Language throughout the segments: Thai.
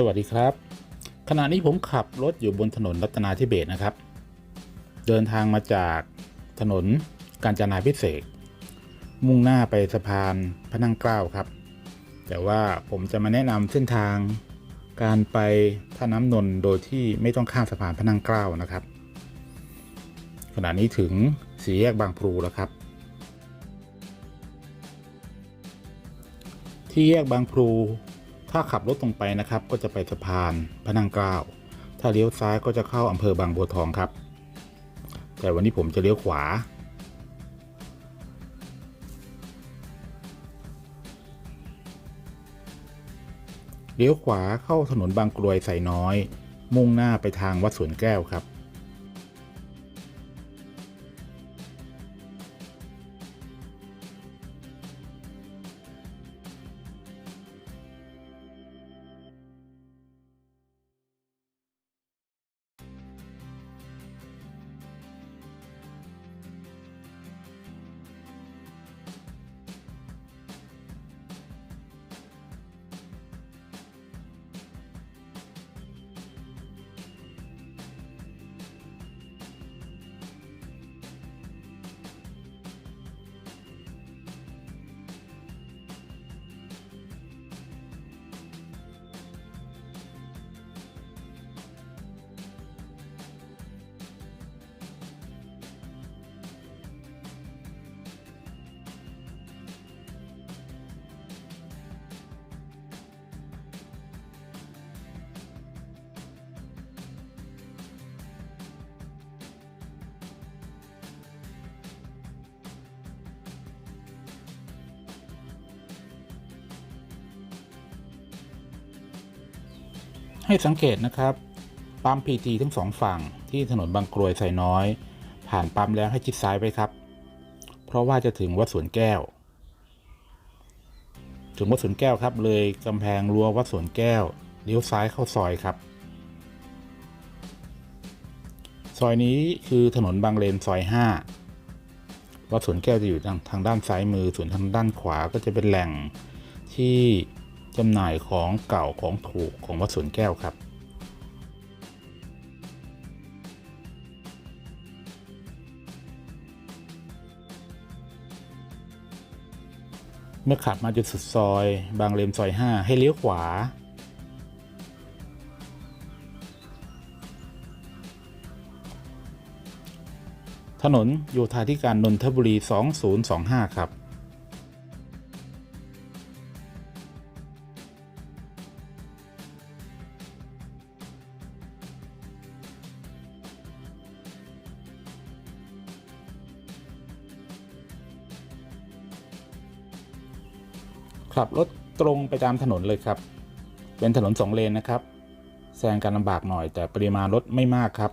สวัสดีครับ ขณะนี้ผมขับรถอยู่บนถนนรัตนาธิเบศนะครับ เดินทางมาจากถนนกาญจนาพิเศษมุ่งหน้าไปสะพานพระนั่งเกล้าครับ แต่ว่าผมจะมาแนะนำเส้นทางการไปท่าน้ำนนท์โดยที่ไม่ต้องข้ามสะพานพระนั่งเกล้านะครับ ขณะนี้ถึงสี่แยกบางพลูแล้วครับ ที่แยกบางพลู ถ้าขับรถตรงไปนะครับ ก็จะไปสะพานพระนั่งเกล้าถ้าเลี้ยวซ้ายก็จะเข้าอำเภอบางบัวทองครับ แต่วันนี้ผมจะเลี้ยวขวา เลี้ยวขวาเข้าถนนบางกรวยไสน้อย มุ่งหน้าไปทางวัดสวนแก้วครับ ให้สังเกตนะครับ ปั๊มพีทีทั้งสองฝั่งที่ถนนบางกรวยไซน้อย ผ่านปั๊มแล้วให้ชิดซ้ายไว้ครับ เพราะว่าจะถึงวัดสวนแก้ว ถึงวัดสวนแก้วครับ เลยกำแพงรั้ววัดสวนแก้วเลี้ยวซ้ายเข้าซอยครับ ซอยนี้คือถนนบางเลนซอย 5 วัดสวนแก้วจะอยู่ทางทางด้านซ้ายมือ ส่วนทางด้านขวาก็จะเป็นแหล่งที่ จำหน่ายของเก่าของถูกของวัดสวนแก้วครับเมื่อขับมาจนสุดซอย บางเลนซอย 5 ให้เลี้ยวขวา ถนนโยธาธิการนนทบุรี 2025 ครับ ขับรถตรงไปตามถนนเลยครับ เป็นถนนสองเลนนะครับ แซงกันลำบากหน่อยแต่ปริมาณรถไม่มากครับ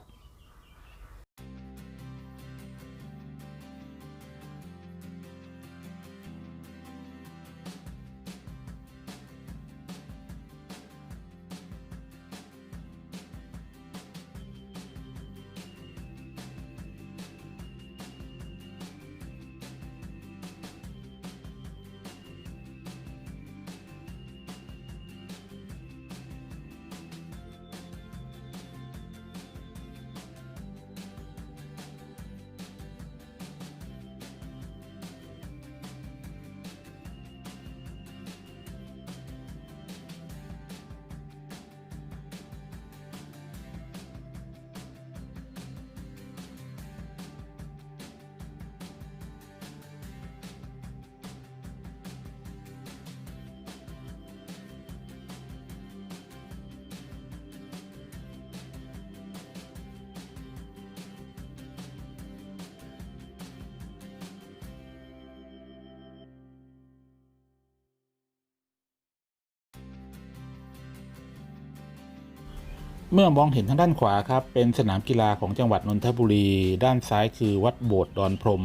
เมื่อมองเห็นทางด้านขวาครับเป็นสนามกีฬาของจังหวัดนนทบุรี ด้านซ้ายคือวัดโบสถ์ดอนพรม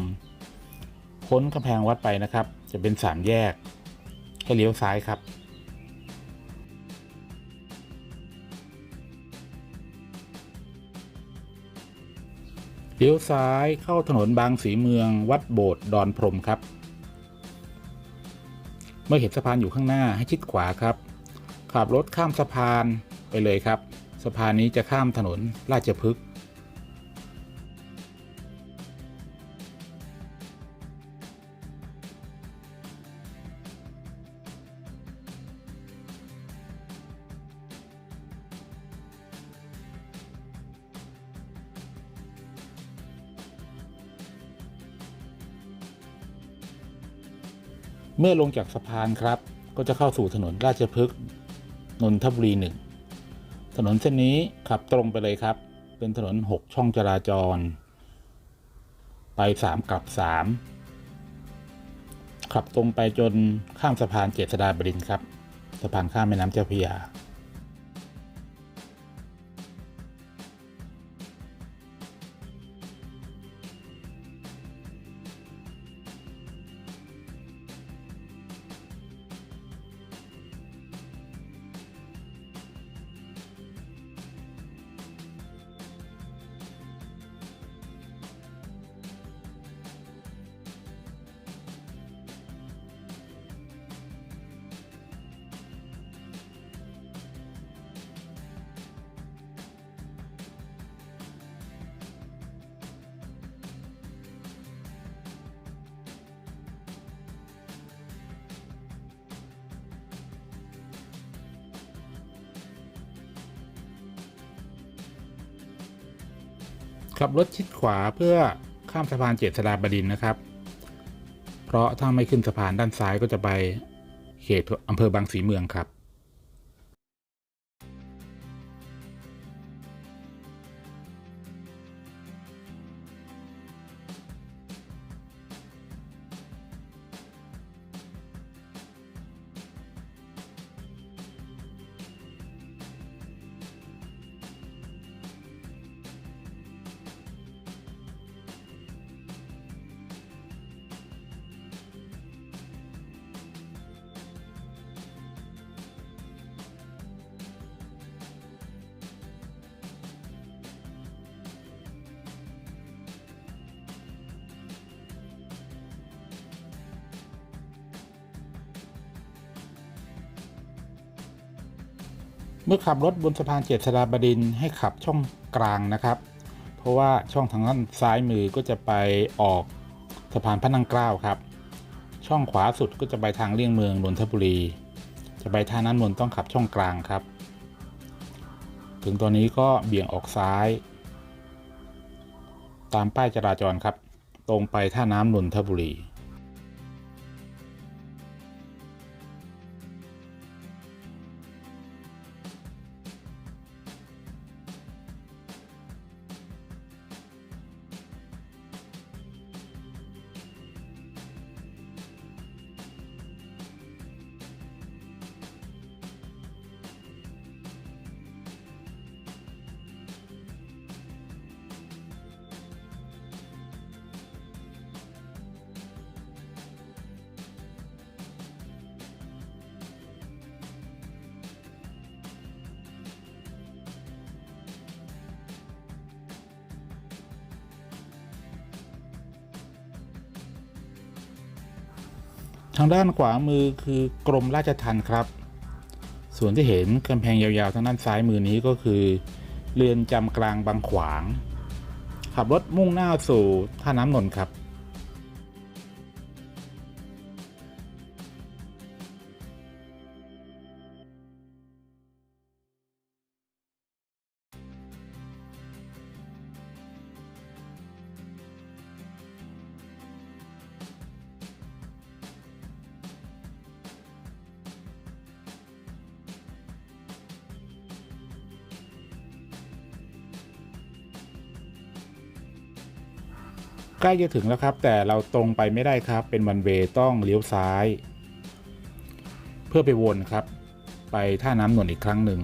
พ้นกำแพงวัดไปนะครับ จะเป็นสามแยกให้เลี้ยวซ้ายครับ เลี้ยวซ้ายเข้าถนนบางสีเมือง วัดโบสถ์ดอนพรมครับ เมื่อเห็นสะพานอยู่ข้างหน้าให้ชิดขวาครับ ขับรถข้ามสะพานไปเลยครับ พานนี้จะข้ามถนนราชพฤกษ์เมื่อลงจากสะพานครับ ก็จะเข้าสู่ถนนราชพฤกษ์นนทบุรีหนึ่ง ถนนเส้นนี้ขับตรงไปเลยครับ เป็นถนน 6 ช่องจราจร ไป 3 กลับ 3 ขับตรงไปจนข้ามสะพานเจษฎาบดินทร์ครับ สะพานข้ามแม่น้ำเจ้าพระยา ขับรถชิดขวาเพื่อข้ามสะพานเจษฎาบดินนะครับ เพราะถ้าไม่ขึ้นสะพานด้านซ้ายก็จะไปเขตอำเภอบางสีเมืองครับ เมื่อขับรถบนสะพานเจษฎาบดินให้ขับช่องกลางนะครับ เพราะว่าช่องทางด้านซ้ายมือก็จะไปออกสะพานพระนั่งเกล้าครับ ช่องขวาสุดก็จะไปทางเลี่ยงเมืองนนทบุรี จะไปท่าน้ำนนท์ต้องขับช่องกลางครับ ถึงตอนนี้ก็เบี่ยงออกซ้าย ตามป้ายจราจรครับ ตรงไปท่าน้ำนนทบุรี ทางด้านขวามือคือกรมราชทัณฑ์ครับ ส่วนที่เห็นกำแพงยาวๆทางด้านซ้ายมือนี้ก็คือ เรือนจำกลางบางขวาง ขับรถมุ่งหน้าสู่ท่าน้ำนนท์ครับ ใกล้จะถึงแล้วครับ แต่เราตรงไปไม่ได้ครับ เป็นวันเวต้องเลี้ยวซ้าย เพื่อไปวนครับ ไปท่าน้ำนนท์อีกครั้งหนึ่ง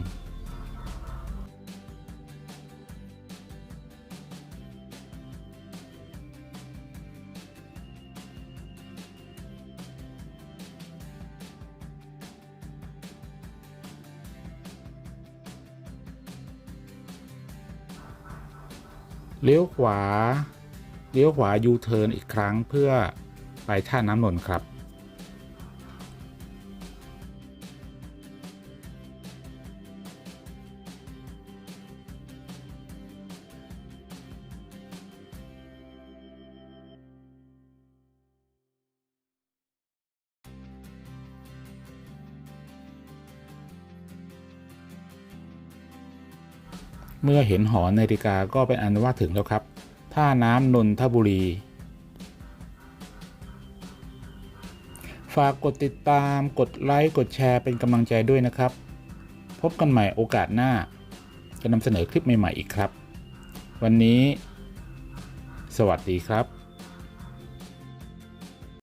เลี้ยวขวา เลี้ยวขวายูเทิร์นอีกครั้งเพื่อไปท่าน้ำนนท์ครับ เมื่อเห็นหอนาฬิกาก็เป็นอันว่าถึงแล้วครับ ท่าน้ำนนทบุรี ฝากกดติดตาม กดไลค์ กดแชร์เป็นกำลังใจด้วยนะครับ พบกันใหม่โอกาสหน้า จะนำเสนอคลิปใหม่ ๆ อีกครับ วันนี้ สวัสดีครับ